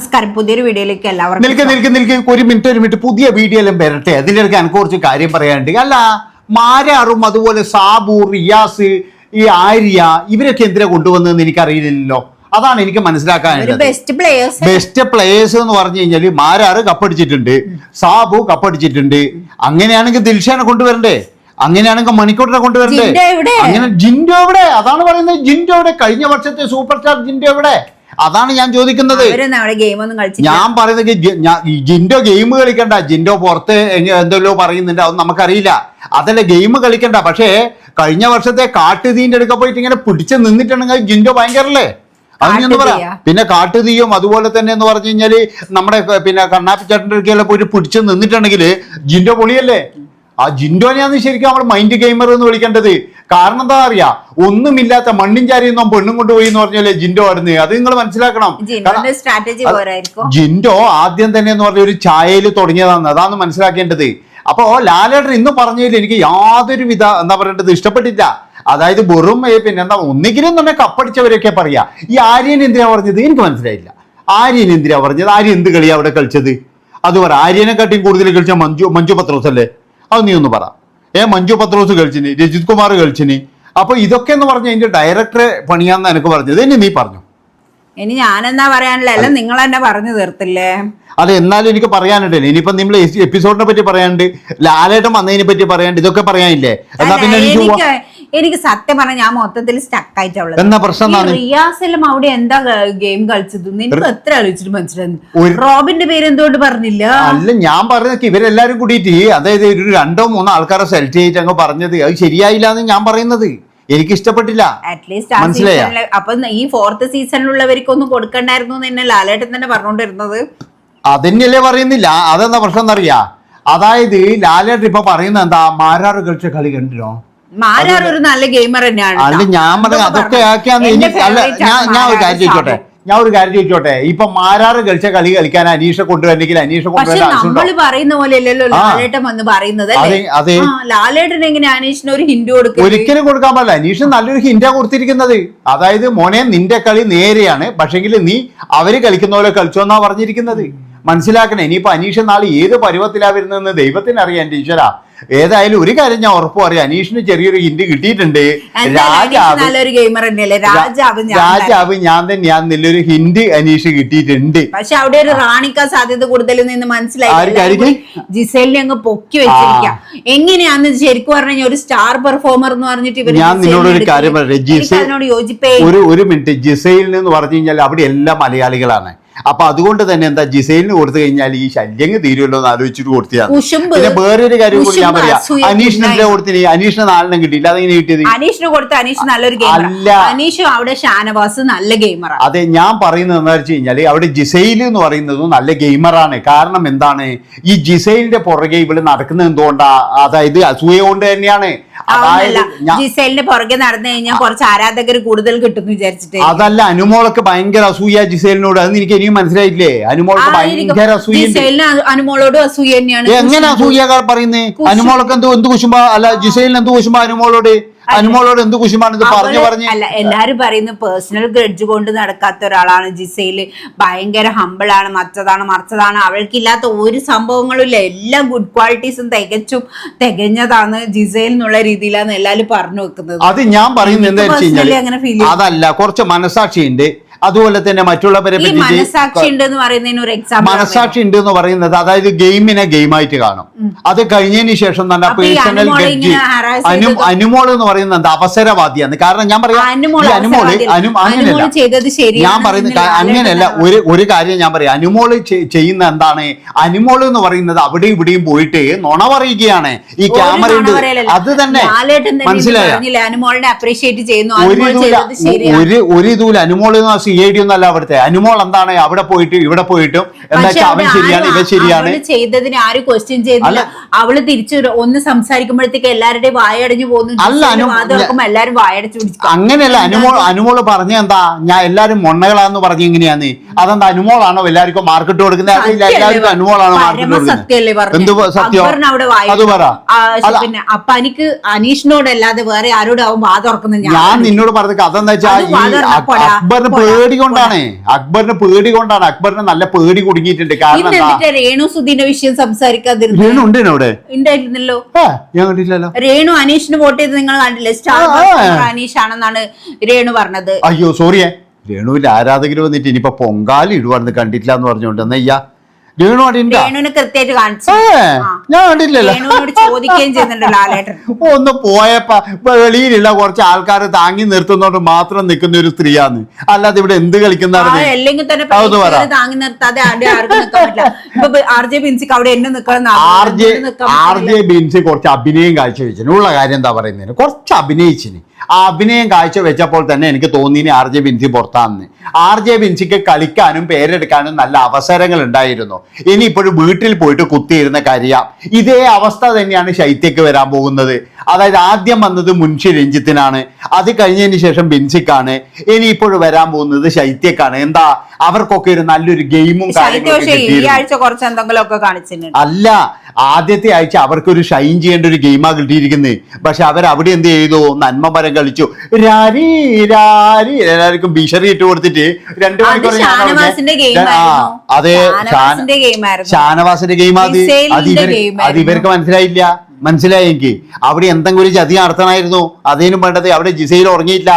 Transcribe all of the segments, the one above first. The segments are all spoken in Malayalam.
നമസ്കാരം. പുതിയൊരു വീഡിയോയിലേക്ക് എല്ലാവർക്കും നിൽക്ക് നിൽക്ക് നിൽക്ക്. ഒരു മിനിറ്റ് ഒരു മിനിറ്റ്. പുതിയ വീഡിയോ എല്ലാം വരട്ടെ. അതിലേക്ക് എനിക്ക് കുറച്ച് കാര്യം പറയാനുണ്ട്. അല്ല മാരാറും അതുപോലെ സാബു റിയാസ് ഈ ആര്യ ഇവരൊക്കെ എന്തിനാ കൊണ്ടുവന്നതെന്ന് എനിക്കറിയില്ലല്ലോ. അതാണ് എനിക്ക് മനസ്സിലാക്കാൻ മനസ്സിലാക്കാനുള്ളത് ബെസ്റ്റ് പ്ലേയേഴ്സ് എന്ന് പറഞ്ഞു കഴിഞ്ഞാൽ മാരാറ് കപ്പടിച്ചിട്ടുണ്ട്. സാബു കപ്പടിച്ചിട്ടുണ്ട്. അങ്ങനെയാണെങ്കിൽ ദിൽഷാനെ കൊണ്ടുവരണ്ടേ? അങ്ങനെയാണെങ്കിൽ മണിക്കൂട്ടിനെ കൊണ്ടുവരണ്ടേ? അങ്ങനെ ജിൻഡോ എവിടെ? അതാണ് പറയുന്നത്. ജിൻഡോ എവിടെ? കഴിഞ്ഞ വർഷത്തെ സൂപ്പർ സ്റ്റാർ ജിൻഡോ എവിടെ? അതാണ് ഞാൻ ചോദിക്കുന്നത്. ഞാൻ പറയുന്നത് ജിൻഡോ ഗെയിം കളിക്കണ്ട. ജിൻഡോ പുറത്ത് എന്തല്ലോ പറയുന്നുണ്ട്. അതൊന്നും നമുക്കറിയില്ല. അതല്ല ഗെയിം കളിക്കണ്ട. പക്ഷേ കഴിഞ്ഞ വർഷത്തെ കാട്ടുതീന്റെ അടുക്ക പോയിട്ട് ഇങ്ങനെ പിടിച്ച് നിന്നിട്ടുണ്ടെങ്കിൽ ജിൻഡോ ഭയങ്കരല്ലേ? അത് ഞാൻ പറയാം പിന്നെ കാട്ടുതീയും അതുപോലെ തന്നെ എന്ന് പറഞ്ഞു കഴിഞ്ഞാൽ നമ്മുടെ പിന്നെ കണ്ണാപ്പി ചേട്ടന്റെ പോയിട്ട് പിടിച്ച് നിന്നിട്ടുണ്ടെങ്കിൽ ജിൻഡോ പൊളിയല്ലേ? ആ ജിൻഡോനെയാണ് ശരിക്കും നമ്മൾ മൈൻഡ് ഗെയിമർ എന്ന് വിളിക്കേണ്ടത്. കാരണം എന്താ അറിയാ? ഒന്നുമില്ലാത്ത മണ്ണും ചാരിയൊന്നും പെണ്ണും കൊണ്ടുപോയി എന്ന് പറഞ്ഞാലേ ജിൻഡോ ആയിരുന്നു അത് നിങ്ങൾ മനസ്സിലാക്കണം. ജിൻഡോ ആദ്യം തന്നെ എന്ന് പറഞ്ഞ ഒരു ചായയിൽ തുടങ്ങിയതാണ്. അതാണ് മനസ്സിലാക്കേണ്ടത്. അപ്പോ ലാലേട്ടൻ ഇന്ന് പറഞ്ഞതിൽ എനിക്ക് യാതൊരു വിധ എന്താ പറയേണ്ടത് ഇഷ്ടപ്പെട്ടില്ല. അതായത് വെറും പിന്നെന്താ പിന്നെ എന്താ ഒന്നെങ്കിലും തന്നെ കപ്പടിച്ചവരൊക്കെ പറയാ. ഈ ആര്യൻ എന്തിനാ പറഞ്ഞത്? എനിക്ക് മനസ്സിലായില്ല. ആര്യൻ എന്തിനാ പറഞ്ഞത്? ആര്യൻ എന്ത് കളിയാ അവിടെ കളിച്ചത്? അത് പറ. ആര്യനെക്കാട്ടിയും കൂടുതൽ കളിച്ച മഞ്ജു മഞ്ജു പത്രോസ് അല്ലേ? അത് നീ ഒന്ന് പറ. ഏ മഞ്ജു പത്രോസ് കളിച്ചിന് രജിത് കുമാർ കളിച്ചിന് അപ്പൊ ഇതൊക്കെ എന്ന് പറഞ്ഞ അതിന്റെ ഡയറക്ടറെ പണിയാന്ന് എനിക്ക് പറഞ്ഞത്. ഇനി നീ പറഞ്ഞു? ഇനി ഞാനെന്നാ പറയാനില്ല. അല്ല നിങ്ങൾ തന്നെ പറഞ്ഞു തീർത്തില്ലേ? അതെ എന്നാലും എനിക്ക് പറയാനുണ്ട്. ഇനിയിപ്പം നിങ്ങൾ എപ്പിസോഡിനെ പറ്റി പറയാനുണ്ട്. ലാലേട്ടം വന്നതിനെ പറ്റി പറയാനുണ്ട്. ഇതൊക്കെ പറയാനില്ലേ? എന്നാ പിന്നെ എനിക്ക് എനിക്ക് സത്യം പറഞ്ഞ ഞാൻ മൊത്തത്തിൽ സ്റ്റക്ക് ആയിട്ടുള്ളത്. എന്നാ പ്രശ്നം എന്താണ്? റിയാസെല്ലാം അവിടെ എന്താ ഗെയിം കളിച്ചത്? നിനക്ക് എത്ര കളിച്ചിട്ട് മനസ്സിലായി? റോബിന്റെ പേര് എന്തുകൊണ്ട് പറഞ്ഞില്ല? അല്ല ഞാൻ പറഞ്ഞത് ഇവരെല്ലാരും കൂടിയിട്ട് അതായത് ഒരു രണ്ടോ മൂന്നോ ആൾക്കാരെ സെലക്ട് ചെയ്തിട്ട് അങ്ങ് പറഞ്ഞത്. അത് ശരിയായില്ല എന്ന് ഞാൻ പറയുന്നത്. എനിക്ക് ഇഷ്ടപ്പെട്ടില്ല അറ്റ്ലീസ്റ്റ് ആ സീസണിൽ അപ്പൊ ഈ ഫോർത്ത് സീസണിലുള്ളവർക്ക് ഒന്നും കൊടുക്കണ്ടായിരുന്നു എന്നെ തന്നെ ലാലേട്ടൻ തന്നെ പറഞ്ഞുകൊണ്ടിരുന്നത്. അതന്നെയല്ലേ പറയുന്നില്ല? അതെന്താ പ്രശ്നം എന്നറിയാ? അതായത് ലാലേട്ടൻ ഇപ്പൊ പറയുന്നത് എന്താ? മാരാറ് കളിച്ച കളി കണ്ടിരുന്നോ? മാരാർ ഒരു നല്ല ഗെയിമർ തന്നെയാണ് അല്ല ഞാൻ പറഞ്ഞ അതൊക്കെ ആക്കിയാന്ന് എനിക്ക് അല്ല ഞാൻ ഞാൻ ഒരു കാര്യം ചോദിച്ചോട്ടെ. ഞാൻ ഒരു കാര്യം ചോദിച്ചോട്ടെ? ഇപ്പൊ മാരാറ് കളിച്ച കളി കളിക്കാൻ അനീഷ കൊണ്ടുവരണമെങ്കിൽ അനീഷ കൊണ്ടുവരാൻ പറയുന്ന പോലെ അല്ലല്ലോ ലാലേട്ടൻ വന്ന് പറയുന്നത് അതെ, ലാലേട്ടൻ എങ്ങനെ അനീഷിന് ഒരു ഹിന്റ് കൊടുക്കും ഒരിക്കലും കൊടുക്കാൻ പാടില്ല. അനീഷ് നല്ലൊരു ഹിന്റാ കൊടുത്തിരിക്കുന്നത്. അതായത് മോനെ നിന്റെ കളി നേരെയാണ്. പക്ഷെങ്കിൽ നീ അവർ കളിക്കുന്ന പോലെ കളിച്ചോന്നാ പറഞ്ഞിരിക്കുന്നത്. മനസ്സിലാക്കണേ ഇനിയിപ്പോ അനീഷ് നാളെ ഏത് പരുവത്തിലാ വരുന്നതെന്ന് ദൈവത്തിന് അറിയാൻ ടീച്ചറാ ഈശ്വര ഏതായാലും ഒരു കാര്യം ഞാൻ ഉറപ്പ് പറയാം. അനീഷിന് ചെറിയൊരു ഹിന്റ് കിട്ടിയിട്ടുണ്ട്. രാജാവ് രാജാവ് ഞാൻ തന്നെ. രാജാവ് ഞാൻ തന്നെയാണ്. നല്ലൊരു ഹിന്റ് അനീഷ് കിട്ടിയിട്ടുണ്ട്. പക്ഷെ അവിടെ ഒരു റാണിക്കാൻ സാധ്യത കൂടുതൽ നിന്ന് മനസ്സിലായി ജിസേലിനെ അങ്ങ് പൊക്കി വെച്ചിരിക്കാം. എങ്ങനെയാന്ന് ശരിക്കും പറഞ്ഞ ഒരു സ്റ്റാർ പെർഫോമർ എന്ന് പറഞ്ഞിട്ട് ഞാൻ നിന്നോടൊരു നിന്നോട് ഒരു കാര്യം പറയാം ജിസേലിനോട് യോജിപ്പേ ഒരു ഒരു മിനിറ്റ് ജിസൈലിന് എന്ന് പറഞ്ഞു കഴിഞ്ഞാൽ അവിടെ എല്ലാം മലയാളികളാണ്. അപ്പൊ അതുകൊണ്ട് തന്നെ എന്താ ജിസൈലിന് കൊടുത്തു കഴിഞ്ഞാൽ ഈ ശല്യങ്ങ് തീരുമല്ലോ എന്ന് ആലോചിച്ചിട്ട് കൊടുത്തതാണ് പിന്നെ വേറൊരു കാര്യം കൂടി ഞാൻ പറയാം. അനീഷിന്. കൊടുത്തിന് അനീഷിന് നാലെണ്ണം കിട്ടിയില്ല. അതെങ്ങനെ കിട്ടിയത്? അനീഷിന് കൊടുത്ത അനീഷ് നല്ലൊരു അല്ല. അനീഷും അവിടെ ഷാനവാസ് നല്ല ഗെയിമർ അതെ ഞാൻ പറയുന്നത് എന്താ വെച്ച് കഴിഞ്ഞാൽ അവിടെ ജിസൈൽ എന്ന് പറയുന്നത് നല്ല ഗെയിമറാണ് കാരണം എന്താണ്? ഈ ജിസൈലിന്റെ പുറകെ ഇവിടെ നടക്കുന്നത് എന്തുകൊണ്ടാ? അതായത് അസൂയ കൊണ്ട് തന്നെയാണ്. അതായത് ജിസേലിന്റെ പുറകെ നടന്നു കഴിഞ്ഞാൽ കുറച്ച് ആരാധകർ കൂടുതൽ കിട്ടും വിചാരിച്ചിട്ട്. അതല്ല അനുമോളൊക്കെ ഭയങ്കര അസൂയ ജിസേലിനോട്. അതൊന്നും എനിക്ക് ഇനിയും മനസ്സിലായില്ലേ അനുമോളൊക്കെ ഭയങ്കര അസൂയ ജിസേലിന് അനുമോളോടും അസൂയ തന്നെയാണ്. എങ്ങനെ അസൂയക്കാർ പറയുന്നത് അനുമോളൊക്കെ എന്തോ എന്ത് കുശുമ്പോ അല്ല ജിസേലിന് എന്ത് കുശുമ്പോ അനുമോളോട്? അനുമോളോട് എന്ത് കുശുമ്പാണ് ഇത് പറഞ്ഞു അവൾ അല്ല എല്ലാരും പറയുന്നു പേഴ്സണൽ ഗ്രഡ്ജ് കൊണ്ട് നടക്കാത്ത ഒരാളാണ് ജിസയിൽ ഭയങ്കര ആണ്, മറ്റതാണ് മറിച്ചതാണ്. അവൾക്കില്ലാത്ത ഒരു സംഭവങ്ങളും ഇല്ല. എല്ലാ ഗുഡ് ക്വാളിറ്റീസും തികച്ചും തികഞ്ഞതാണ് ജിസയിൽ എന്നുള്ള രീതിയിലാണ് എല്ലാരും പറഞ്ഞു വെക്കുന്നത്. അത് ഞാൻ പറയുന്നത് എന്താ വെച്ച്. അതല്ല കുറച്ച് മനസാക്ഷിയുണ്ട് അതുപോലെ തന്നെ മറ്റുള്ളവരെ പറ്റി മനസാക്ഷി ഉണ്ട് എന്ന് പറയുന്നതിന് ഒരു എക്സാമ്പിൾ മനസാക്ഷി ഉണ്ട് എന്ന് പറയുന്നത് അതായത് ഗെയിമിനെ ഗെയിമായിട്ട് കാണും. അത് കഴിഞ്ഞതിന് ശേഷം തന്നെ പേഴ്സണൽ ഗഡ്ജി അനു അനുമോൾ എന്ന് പറയുന്നത് എന്താ? അവസരവാദിയാണ്. കാരണം ഞാൻ പറയാം അനുമോൾ ഈ അനുമോൾ അനു അങ്ങനെയല്ല. ഞാൻ പറയുന്നത് എന്ന് അങ്ങനെയല്ല. ഒരു ഒരു കാര്യം ഞാൻ പറയാം. അനുമോൾ ചെയ്യുന്ന എന്താണ്? അനുമോൾ എന്ന് പറയുന്നത് അവിടെ ഇവിടെയും പോയിട്ട് നുണ പറയുകയാണ്. ഈ ക്യാമറ. അത് തന്നെ. മനസ്സിലായ? പറഞ്ഞില്ലേ, അനുമോളിനെ അപ്രീഷിയേറ്റ് ചെയ്യുന്നു. ഒരു അനുമോൾ ഒരു ഒരു Anumol Anumol C I D ഒന്നല്ല അവിടുത്തെ. അനുമോൾ എന്താണ്? അവിടെ പോയിട്ട് ഇവിടെ പോയിട്ടും. എന്താ വെച്ചാൽ അവൻ ശരിയാണ് ഇവ ഇവൻ ശരിയാണ്. ചെയ്തതിന് ആരും ക്വസ്റ്റ്യൻ ചെയ്തില്ല. അല്ല. അവൾ തിരിച്ചു ഒന്ന് സംസാരിക്കുമ്പോഴത്തേക്ക് എല്ലാവരുടെയും വായടഞ്ഞു പോകുന്നു. അല്ല, എല്ലാരും വായടച്ചു അങ്ങനെയല്ല അനുമോൾ അനുമോൾ പറഞ്ഞ എന്താ? ഞാൻ എല്ലാരും മൊണ്ണകളാന്ന് പറഞ്ഞ എങ്ങനെയാന്ന് അതെന്താ അനുമോളാണോ എല്ലാവർക്കും മാർക്കറ്റ് കൊടുക്കുന്നത്? എല്ലാവർക്കും അനുമോളാണോ മാർക്കറ്റ് കൊടുക്കുന്നത്? എന്ത് സത്യം? അത് പറ. പിന്നെ അപ്പൊ എനിക്ക് അനീഷിനോടല്ലാതെ വേറെ ആരോടും അവൻ വാ തുറക്കുന്നത് ഞാൻ നിന്നോട് പറഞ്ഞ കഥ എന്താ വെച്ചാൽ അക്ബറിന്. പേടി കൊണ്ടാണ്. അക്ബറിന് പേടി കൊണ്ടാണ്. അക്ബറിന് നല്ല പേടി കുടുങ്ങിയിട്ടുണ്ട്. കാരണം രേണു സുധീന്റെ വിഷയം സംസാരിക്കാതിരുന്നു രേണു ഉണ്ട് അവിടെ? ഉണ്ടായിരുന്നല്ലോ. ആ ഞാൻ കണ്ടില്ലല്ലോ രേണു അനീഷിന് വോട്ട് ചെയ്ത് നിങ്ങൾ കണ്ടില്ലേ? സ്റ്റാർ അനീഷ് ആണെന്നാണ് രേണു പറഞ്ഞത്. അയ്യോ സോറിയേ രേണുവിന്റെ ആരാധകർ വന്നിട്ട് ഇനിയിപ്പോ പൊങ്കാലി ഇടുവാണെന്ന് കണ്ടിട്ടില്ല എന്ന് പറഞ്ഞുകൊണ്ട് എന്നയ്യ രേണു കൃത്യമായിട്ട് കാണിച്ചു. ഞാൻ കണ്ടില്ലല്ലോ. രേണുവിനോട് ചോദിക്കുകയും ചെയ്യുന്നുണ്ട് ലാലേട്ടൻ. ഒന്ന് പോയപ്പ വെളിയിലുള്ള കുറച്ച് ആൾക്കാർ താങ്ങി നിർത്തുന്നോണ്ട് മാത്രം നിൽക്കുന്ന ഒരു സ്ത്രീയാന്ന്. അല്ലാതെ ഇവിടെ എന്ത് കളിക്കുന്ന കളിക്കുന്നതാണ് അല്ലെങ്കിൽ തന്നെ താങ്ങി നിർത്താതെ ആർ ജെ ബിൻസിക്ക് അവിടെ എന്നെ നിൽക്കണം ആർ ജെ ആർ ജെ ബീൻസ് കുറച്ച് അഭിനയം കാഴ്ചവെച്ചിന്. ഉള്ള കാര്യം എന്താ പറയുന്നതിന്? കുറച്ച് അഭിനയിച്ചിന്. ആ അഭിനയം കാഴ്ചവെച്ചപ്പോൾ തന്നെ എനിക്ക് തോന്നിയിനി ആർ ജെ ബിൻസി പുറത്താന്ന്. ആർ ജെ ബിൻസിക്ക് കളിക്കാനും പേരെടുക്കാനും നല്ല അവസരങ്ങൾ ഉണ്ടായിരുന്നു ഇനി ഇപ്പോഴും വീട്ടിൽ പോയിട്ട് കുത്തിയിരുന്ന കരിയാം. ഇതേ അവസ്ഥ തന്നെയാണ് ശൈത്യക്ക് വരാൻ പോകുന്നത്. അതായത് ആദ്യം വന്നത് മുൻഷി രഞ്ജിത്തിനാണ്. അത് കഴിഞ്ഞതിന് ശേഷം ബിൻസിക്കാണ്. ഇനി ഇപ്പോൾ വരാൻ പോകുന്നത് ശൈത്യക്കാണ്. എന്താ? അവർക്കൊക്കെ ഒരു നല്ലൊരു ഗെയിമും അല്ല ആദ്യത്തെ ആഴ്ച അവർക്കൊരു ഷൈൻ ചെയ്യേണ്ട ഒരു ഗെയിമാണ് കിട്ടിയിരിക്കുന്നത് പക്ഷെ അവർ അവിടെ എന്ത് ചെയ്തു? നന്മ മരം കളിച്ചു. രാരി രാരി. എല്ലാവർക്കും ബിഷറി ഇട്ട് കൊടുത്തിട്ട് രണ്ടു മണിക്കൂർ. അതെ ഷാനവാസിന്റെ ഗെയിം അത് അത്. ഇവർക്ക് മനസ്സിലായില്ല. മനസ്സിലായി എനിക്ക് അവിടെ എന്തെങ്കിലും ചതി നടത്തണമായിരുന്നു. അതേനും വേണ്ടത് അവിടെ ജിസയിൽ ഉറങ്ങിയില്ല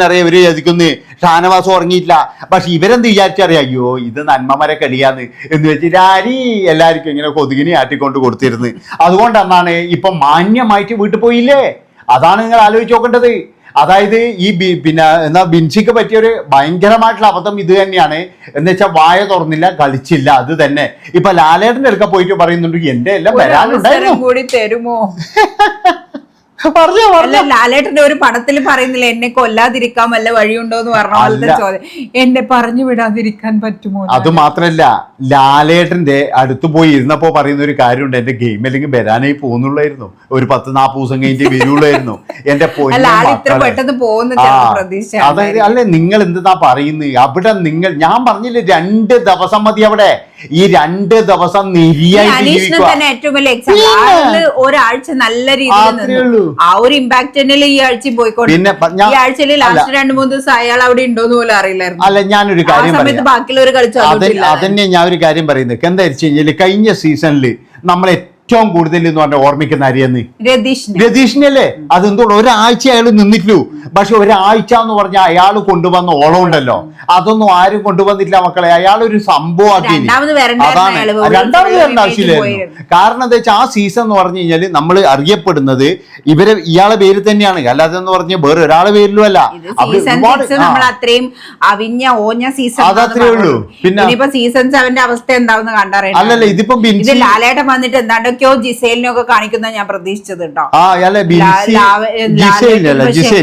നിറയെ ഇവർ ചതിക്കുന്നു ഷാനവാസം ഉറങ്ങിയിട്ടില്ല. പക്ഷെ ഇവരെന്ത് വിചാരിച്ചറിയാം? അയ്യോ ഇത് നന്മമരെ കളിയാന്ന് എന്ന് വെച്ചിട്ട് ആരി എല്ലാവർക്കും ഇങ്ങനെ കൊതുകിനെ ആറ്റിക്കൊണ്ട് കൊടുത്തിരുന്നു. അതുകൊണ്ടെന്നാണ് ഇപ്പൊ മാന്യമായിട്ട് വീട്ടിൽ പോയില്ലേ? അതാണ് നിങ്ങൾ ആലോചിച്ച് നോക്കേണ്ടത്. അതായത് ഈ ബി- പിന്നെ എന്നാ ബിൻസിക്ക് പറ്റിയ ഒരു ഭയങ്കരമായിട്ടുള്ള അബദ്ധം ഇത് തന്നെയാണ്. എന്ന് വെച്ചാൽ വായ തുറന്നില്ല കളിച്ചില്ല അത് തന്നെ. ഇപ്പൊ ലാലേട്ടന്റെ അടുക്ക പോയിട്ട് പറയുന്നുണ്ട് എന്റെ എല്ലാം വരാനുണ്ടായിരുന്നു. കൂടി തരുമോ? അല്ല ലാലേട്ടന്റെ ഒരു പടത്തിൽ പറയുന്നില്ല എന്നെ കൊല്ലാതിരിക്കാൻ വല്ല വഴിയുണ്ടോ എന്ന് പറഞ്ഞ പോലത്തെ ചോദ്യം. എന്നെ പറഞ്ഞു വിടാതിരിക്കാൻ പറ്റുമോ? അത് മാത്രല്ല ലാലേട്ടന്റെ അടുത്ത് പോയി ഇരുന്നപ്പോ പറയുന്ന ഒരു കാര്യമുണ്ട്. എന്റെ ഗെയിം അല്ലെങ്കിൽ വരാനായി പോകുന്നുള്ളായിരുന്നു. ഒരു പത്ത് നാപ്പത് ദിവസം കഴിഞ്ഞ് വരുള്ളായിരുന്നു. എന്റെ അതായത് അല്ലെ നിങ്ങൾ എന്താ പറയുന്നത് അവിടെ നിങ്ങൾ ഞാൻ പറഞ്ഞില്ലേ രണ്ട് ദിവസം മതി അവിടെ. ഈ രണ്ട് ദിവസം തന്നെ ഏറ്റവും വലിയ എക്സാമ്പിൾ ഒരാഴ്ച നല്ല രീതിയിൽ ആ ഒരു ഇമ്പാക്ട് തന്നെയല്ലേ ഈ ആഴ്ച പോയിക്കൊണ്ട്. പിന്നെ പ- ഞാൻ- ഈ ആഴ്ചയിൽ ലാസ്റ്റ് രണ്ട് മൂന്ന് ദിവസം അയാൾ അവിടെ ഉണ്ടോന്ന് പോലും അറിയില്ലായിരുന്നു. അല്ല ഞാനൊരു കാര്യം സമയത്ത് പറയാം. ബാക്കിയുള്ളവർ കളിച്ചു അതെ അതന്നെ ഞാൻ ഒരു കാര്യം പറയുന്നത്. എന്താ വെച്ച് കഴിഞ്ഞാൽ കഴിഞ്ഞ സീസണിൽ നമ്മൾ ഏറ്റവും കൂടുതൽ എന്ന് പറഞ്ഞാൽ ഓർമ്മിക്കുന്ന അരിയെന്ന് രതീഷിന്. രതീഷിനല്ലേ? അതെന്തുകൊണ്ട് ഒരാഴ്ച അയാൾ നിന്നിട്ടു പക്ഷെ ഒരാഴ്ച എന്ന് പറഞ്ഞാൽ അയാൾ കൊണ്ടുവന്ന ഓളം ഉണ്ടല്ലോ അതൊന്നും ആരും കൊണ്ടുവന്നിട്ടില്ല മക്കളെ. അയാൾ ഒരു സംഭവം അതാണ്. രണ്ടാമത് വരേണ്ട ആവശ്യമില്ലായിരുന്നു. കാരണം എന്താ വെച്ചാൽ ആ സീസൺ എന്ന് പറഞ്ഞു കഴിഞ്ഞാൽ നമ്മൾ അറിയപ്പെടുന്നത് ഇവരെ ഇയാളെ പേര് തന്നെയാണ്. അല്ലാതെ എന്ന് പറഞ്ഞ വേറെ ഒരാളെ പേരിലും അല്ല. അത്രയും അവിഞ്ഞ ഓഞ്ഞ സീസൺ അതത്രേ ഉള്ളൂ. പിന്നെ- സീസൺ സെവന്റെ അവസ്ഥ എന്താണെന്ന് കണ്ടറിയാം അല്ലല്ല ഇതിപ്പോ ലാലേട്ടൻ വന്നിട്ട് ലാലേട്ടൻ വന്നിട്ട് എന്താണ്ടൊക്കെയോ ജിസേലിനൊക്കെ കാണിക്കുന്ന ഞാൻ പ്രതീക്ഷിച്ചത് കേട്ടോ.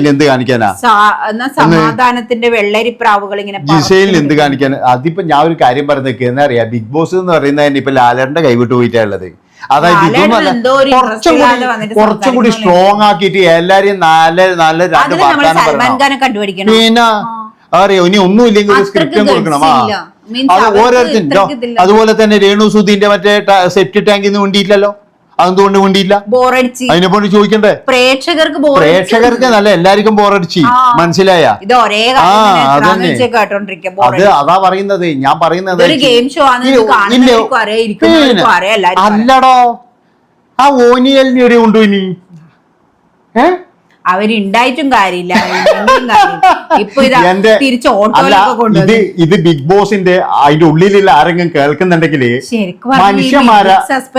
എന്ത് കാണിക്കാനാ? സമാധാനത്തിന്റെ വെള്ളരിപ്രാവുകൾ ഇങ്ങനെ ജിസേലിന് എന്ത് കാണിക്കാൻ അതിപ്പോ ഞാൻ ഒരു കാര്യം പറഞ്ഞേക്ക് എന്താ അറിയാ? ബിഗ് ബോസ് എന്ന് പറയുന്നത് തന്നെ ഇപ്പൊ ലാലറിന്റെ കൈവിട്ട് പോയിട്ടുള്ളത് അതായത് കുറച്ചും കൂടി സ്ട്രോങ് ആക്കിയിട്ട് എല്ലാരെയും നല്ല നല്ല രണ്ട് വർത്താനം പിന്നെ അറിയോ? ഇനി ഒന്നും ഇല്ലെങ്കിൽ സ്ക്രിപ്റ്റും കൊടുക്കണം. ആ. അത് ഓരോരുത്തരുണ്ടോ ഓരോരുത്തരും അതുപോലെ തന്നെ രേണു സുധീന്റെ മറ്റേ സെപ്റ്റി ടാങ്കിൽ നിന്ന് വേണ്ടിയില്ലല്ലോ അതെന്തുകൊണ്ട് വേണ്ടിയില്ല ബോറടിച്ച് അതിനെ പോലെ ചോദിക്കണ്ടേ? പ്രേക്ഷകർക്ക് പ്രേക്ഷകർക്ക് നല്ല എല്ലാവർക്കും ബോറടിച്ച്. മനസ്സിലായ? ആ, അതന്നെ. അത് അതാ പറയുന്നത്. ഞാൻ പറയുന്നത്. അല്ലടോ. ആ ഓനിയലിന് ഒരു കൊണ്ടുപോയി ഇനി ഏ? അവരുണ്ടായിട്ടും കാര്യമില്ല. ഇപ്പൊ ഇത് തിരിച്ച് ഓട്ടോയിലൊക്കെ ഇത് കൊണ്ടുവന്നു ഇത് ബിഗ് ബോസിന്റെ അതിന്റെ ഉള്ളിലുള്ള ആരെങ്കിലും കേൾക്കുന്നുണ്ടെങ്കിൽ മനുഷ്യന്മാരെ